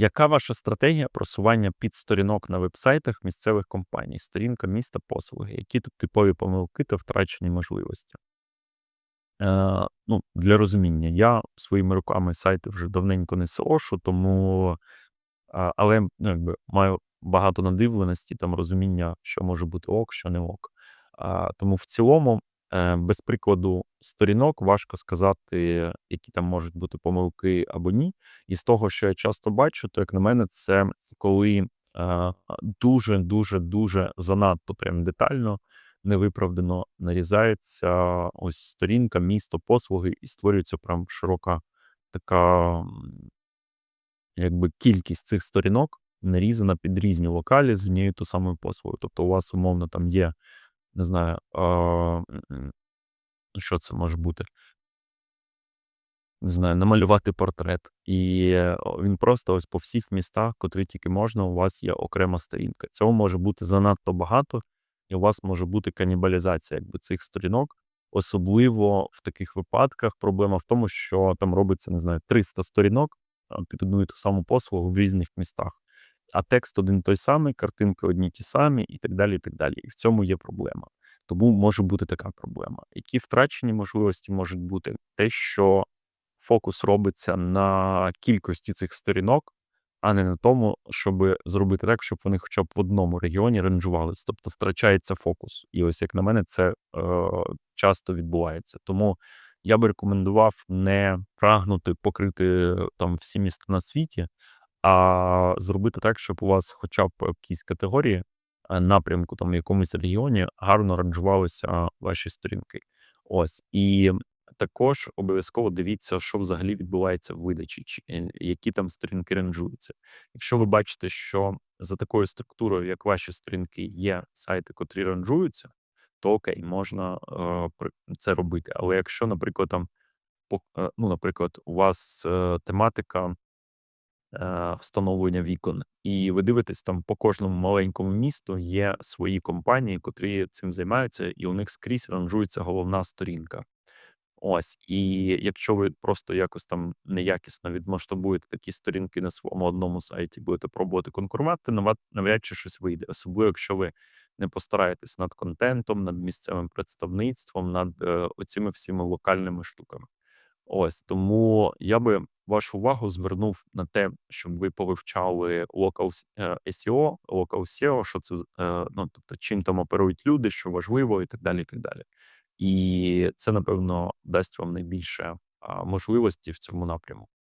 Яка ваша стратегія просування підсторінок на вебсайтах місцевих компаній? Сторінка міста послуги. Які тут типові помилки та втрачені можливості? Е, ну, для розуміння, я своїми руками сайти вже давненько не SEOшу, тому але ну, якби маю багато надивленості, там розуміння, що може бути ок, що не ок. А, тому в цілому, е, без прикладу сторінок, важко сказати, які там можуть бути помилки або ні. І з того, що я часто бачу, то як на мене, це коли дуже, дуже, дуже занадто прям детально, невиправдано нарізається ось сторінка, місто, послуги, і створюється прям широка така якби кількість цих сторінок нарізана під різні локалі з однією ту самою послугою. Тобто, у вас умовно там є, не знаю, що це може бути? Не знаю, намалювати портрет. І е, він просто ось по всіх містах, котрі тільки можна, у вас є окрема сторінка. Цього може бути занадто багато, і у вас може бути канібалізація якби, цих сторінок. Особливо в таких випадках проблема в тому, що там робиться, не знаю, 300 сторінок під одну і ту саму послугу в різних містах. А текст один той самий, картинки одні ті самі, і так далі. І так далі. І в цьому є проблема. Тому може бути така проблема. Які втрачені можливості можуть бути? Те, що фокус робиться на кількості цих сторінок, а не на тому, щоб зробити так, щоб вони хоча б в одному регіоні ранжувались. Тобто втрачається фокус. І ось як на мене, це е, часто відбувається. Тому я би рекомендував не прагнути покрити там всі міста на світі, а зробити так, щоб у вас хоча б якісь категорії напрямку, там в якомусь регіоні гарно ранжувалися ваші сторінки. Ось і також обов'язково дивіться, що взагалі відбувається в видачі, чи е, які там сторінки ранжуються. Якщо ви бачите, що за такою структурою, як ваші сторінки, є сайти, котрі ранжуються, то окей, можна е, це робити. Але якщо, наприклад, там е, ну, наприклад, у вас е, тематика е, встановлення вікон, і ви дивитесь там по кожному маленькому місту є свої компанії, котрі цим займаються, і у них скрізь ранжується головна сторінка. Ось, і якщо ви просто якось там неякісно відмасштабуєте такі сторінки на своєму одному сайті, будете пробувати конкурувати, навряд чи щось вийде. Особливо, якщо ви не постараєтесь над контентом, над місцевим представництвом, над е, оціми всіми локальними штуками. Ось тому я би вашу увагу звернув на те, щоб ви повивчали local SEO, local SEO, що це е, ну, тобто чим там оперують люди, що важливо, і так далі. І так далі. І це, напевно, дасть вам найбільше можливості в цьому напрямку.